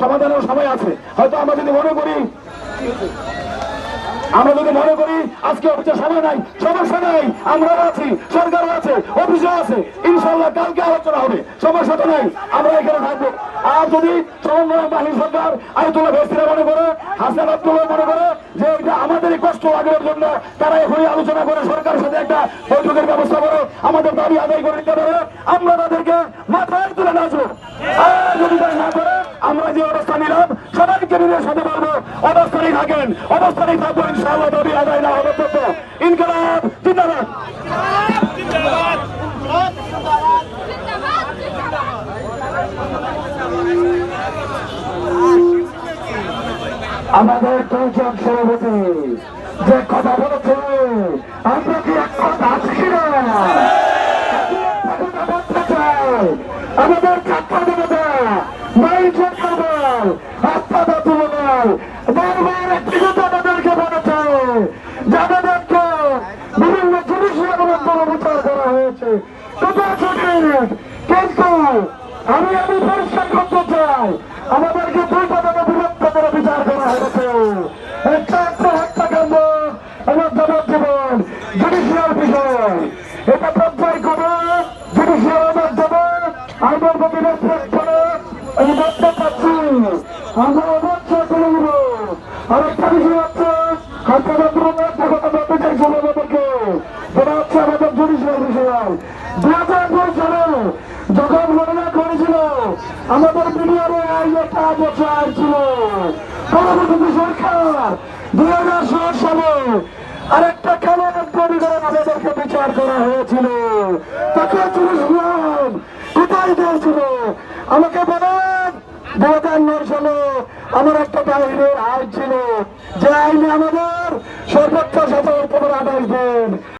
সমাধানের সময় আছে। হয়তো আমরা যদি মনে করি, আমরা যদি মনে করি আজকে অফিসের সময় নাই, সমস্যা নাই আমরা আছি সরকার আছে অফিসে আছে ইনশাল্লাহ কালকে আলোচনা হবে, সমস্যা তো নাই, আমরা এখানে থাকব। আর যদি সমন্বয় বাহিনী সরকার আয়তুল্লাহ ভেস্তিরা মনে করে, হাসান আব্দুল্লাহ মনে করে যে এটা আমাদেরই কষ্ট লাগানোর জন্য, তারা এখনই আলোচনা করে সরকারের সাথে একটা বৈঠকের ব্যবস্থা করে আমাদের দাবি আদায় করে নিতে পারে, আমরা তাদেরকে মাথায় তুলে নাচবো। আর যদি তাই না করে আমরা যে অবস্থা নিলাম, সবাইকে নিয়ে সাথে পারব অবস্থানেই থাকেন, অবস্থানেই থাকব, ইনশাআল্লাহ দাবি আদায় না হবে জিন্দাবাদ। আমাদের দুজন সভাপতি যে কথা বলেছে, আমরা কি এক কথা বলতে চাই আমাদের ছাত্র জনতা সরকার বল আপনাদের তুলনায় বারবার একটি কথা আমাদেরকে বলেছে যাদেরকে বিভিন্ন জিনিস মাধ্যমে বিচার করা হয়েছে। কথা সঠিক, কিন্তু আমি আমি পরিষ্কার করতে চাই, আমাদেরকে দুই পদকে বিভক্ত করে বিচার করা হয়েছে। একটা একটা হত্যাকাণ্ড এবং যাবজ্জীবন জুডিশিয়াল বিষয়। এটা পর্যায় করে জুডিশিয়াল আমার মাধ্যমে আইনের প্রতি রেসপেক্ট করে আমি বলতে পারছি আমরা অবশ্যই করে দিব আরেকটা বিষয় হচ্ছে। আমাদের যখন গণনা করেছিল, আমাদের বিনিয়োগে আইন একটা বছর ছিল। পরবর্তী সরকার দুই হাজার ষোলো সালে আরেকটা কালো তৈরি করে আমাদেরকে আমাকে বলেন দু হাজার সালে আমার একটা আইনের আইন ছিল, যে আইনে আমাদের সর্বোচ্চ সতর্ক আঠাশ দেন।